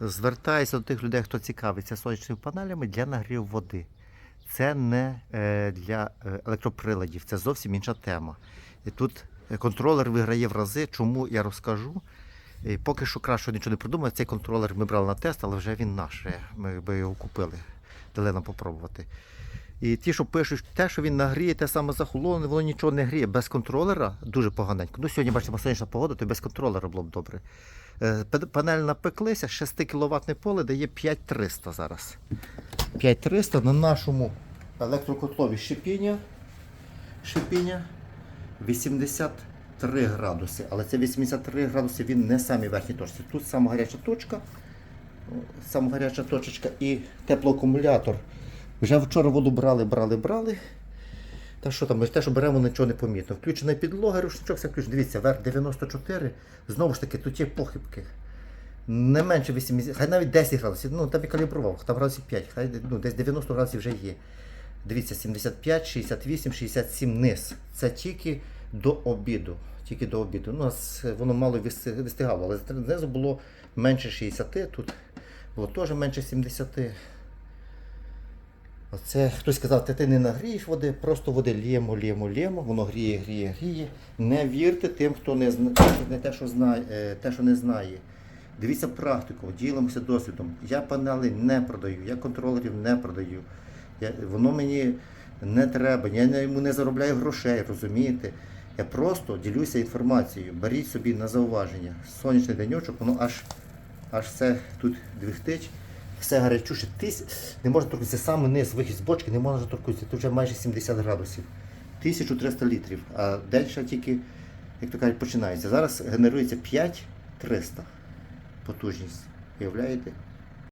Звертаюся до тих людей, хто цікавиться сонячними панелями для нагріву води. Це не е, для е, електроприладів, це зовсім інша тема. І тут е, контролер виграє в рази. Чому я розкажу? І поки що краще нічого не придумав. Цей контролер ми брали на тест, але вже він наш. Ми його купили, дали нам попробувати. І ті, що пишуть, те, що він нагріє, те саме захолоне, воно нічого не гріє. Без контролера дуже поганенько. Ну, сьогодні бачимо сонячна погода, то без контролера було б добре. Е, Панель напеклися, 6 кВт поле дає 5300 зараз. 5300 на нашому електрокотлові шипіння. Шипіння 83 градуси. Але це 83 градуси він не самі верхні точці. Тут сама гаряча точка, сама гаряча точечка і теплоакумулятор. Вже вчора воду брали, брали, брали. Та що там, те, що беремо, нічого не помітно. Включена підлога, рушничок все включено. Дивіться, верх 94. Знову ж таки, тут є похибки. Не менше 80, хай навіть 10 градусів. Ну, там і калібрував, там градусів 5, хай ну, десь 90 градусів вже є. Дивіться, 75, 68, 67 низ. Це тільки до обіду. Тільки до обіду. Ну, воно мало вистигало, але знизу було менше 60, тут було теж менше 70. Оце хтось сказав, ти, ти не нагрієш води, просто води лємо, лємо, лємо, воно гріє, гріє, гріє. Не вірте тим, хто не, не те, що знає, е, те, що не знає. Дивіться практику, ділимося досвідом. Я панели не продаю, я контролерів не продаю. Я, воно мені не треба, я йому не заробляю грошей, розумієте? Я просто ділюся інформацією. Беріть собі на зауваження. Сонячний денечок, воно аж, аж все тут двихтить. Все гарячуше. Не можна торкнутися саме низ, вихід з бочки, не можна торкнутися. Тут вже майже 70 градусів. 1300 літрів. А далі тільки, як то кажуть, починається. Зараз генерується 5300 потужність. Уявляєте?